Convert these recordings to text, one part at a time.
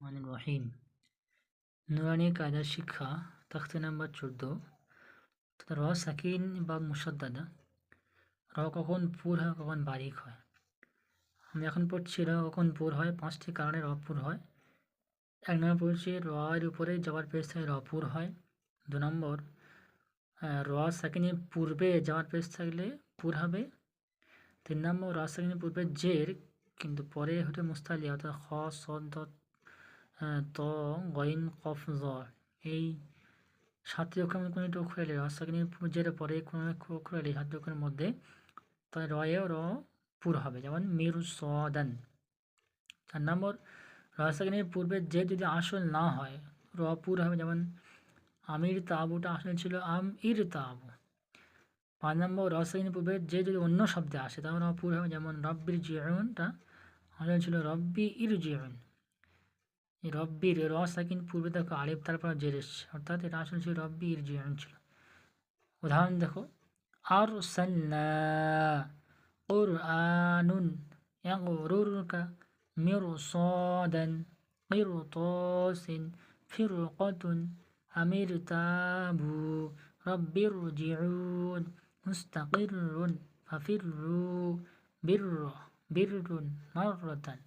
মানে রহিম। নুরানি কায়দার শিক্ষা, তখতে নাম্বার চোদ্দ। র সাকিন বা মুসাদ্দাদা। র কখন পুর হয়, কখন বারিক হয়। আমি এখন পড়ছি র কখন পুর হয়, পাঁচটি কারণে র হয়। এক নম্বর পড়ছি র উপরে যাওয়ার থাকে র পুর হয়। দু নম্বর র সাকিনের পূর্বে যাওয়ার পেজ থাকলে পুর হবে। তিন নম্বর, র সাকিনের পূর্বে জের, কিন্তু পরে হতে মুস্তালি অর্থাৎ খ সদ ত গইন কফ জ এই সাতটি অক্ষর কোনো একটি অক্ষর এলে রাস্তাকিনীর জের পরে কোনো অক্ষর এলে সাতটি অক্ষরের মধ্যে তাহলে রয়ে র পুর হবে, যেমন মিরু সদান চার নম্বর রাস্তাকিনীর পূর্বে যে যদি আসল না হয়, র পুর হবে, যেমন আমির তাবুটা আসলে ছিল আম ইর তাবু। পাঁচ নম্বর রসাকিনীর পূর্বে যে যদি অন্য শব্দে আসে, তাহলে পুর হবে, যেমন রব্বির জিয়নটা আসলে ছিল রব্বি ইর জিয়ন রব্বির র সাকিন পূর্বে দেখো আলিফ, তারপর জের অর্থাৎ এটা আসলে সেই রব্বির জের ছিল। উদাহরণ দেখো আর সান্না ওর আনুন কা মির সদন মির তসিন ফির কতুন আমির তাবু রব্বির জিউন মুস্তাকির ফাফির বীর বীর মারতান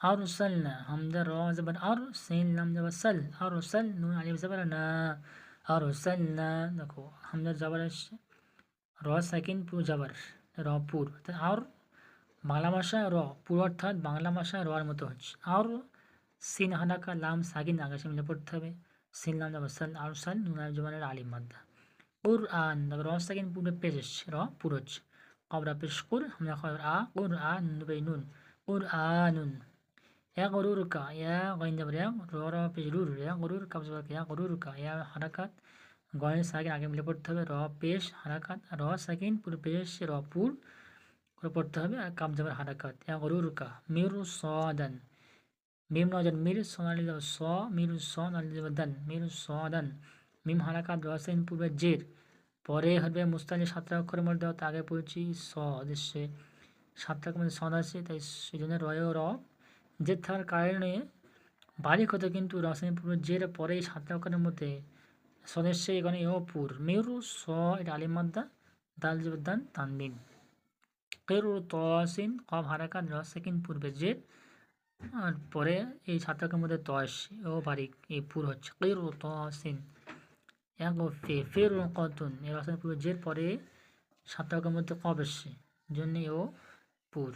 আর সালনা হামজা র জবর আর সেন লাম জবর সাল আর সাল নুন আলিফ জবর না আর সালনা দেখো হামজা জবর আসছে র সেকেন্ড পু জবর র পুর আর বাংলা ভাষা র পুর অর্থাৎ বাংলা ভাষা রর মতো হচ্ছে আর সিন হানাকা লাম সাকিন আকাশে মিলে পড়তে হবে সিন লাম জবর সাল আর সাল নুন আলিফ জবর আলিম মাদ্দা উর আন র সেকেন্ড পুরে পেশ র পুরোচ কবরা পেশ কুর হামজা খবর আ উর আ নুন উর আনুন يا غرورك يا غين جبر يا র পেশ রুর يا غرور কবজ يا غرورك يا হারাকাত গয়ের সাকিন আগে মিলে পড়তে হবে র পেশ হারাকাত র সাকিন পুরো পেশ র পুর করে পড়তে হবে আর কাম যাবার হারাকাত রুকা মিরু সদান মিম নজন মির সোনালি স মিরু স নালি দান মিরু সদান মিম হারাকাত র সাকিন পূর্বে জের পরে হবে মুস্তানি সাতটা অক্ষরের মধ্যে আগে পড়ছি স দেশে সাতটা মধ্যে সদ আছে তাই সেই জন্য রয় র জের থাকার কারণে বারিক হতো কিন্তু রসায়ন পূর্বে জের পরে সাতটা অক্ষরের মধ্যে সদস্যে এখানে পুর মেরু, স এটা আলিম মাদ্দা দাল জিবদান তানবিন। কেরু তসিন কম হারাকাত রসেকিন পূর্বে জেদ আর পরে এই ছাত্রকের মধ্যে তস ও বারিক এই পুর হচ্ছে। কেরু তসিন এক ফে ফের কতুন, এই রসের পূর্বে জের পরে সাতটাকের মধ্যে কব এসছে জন্য ও পুর।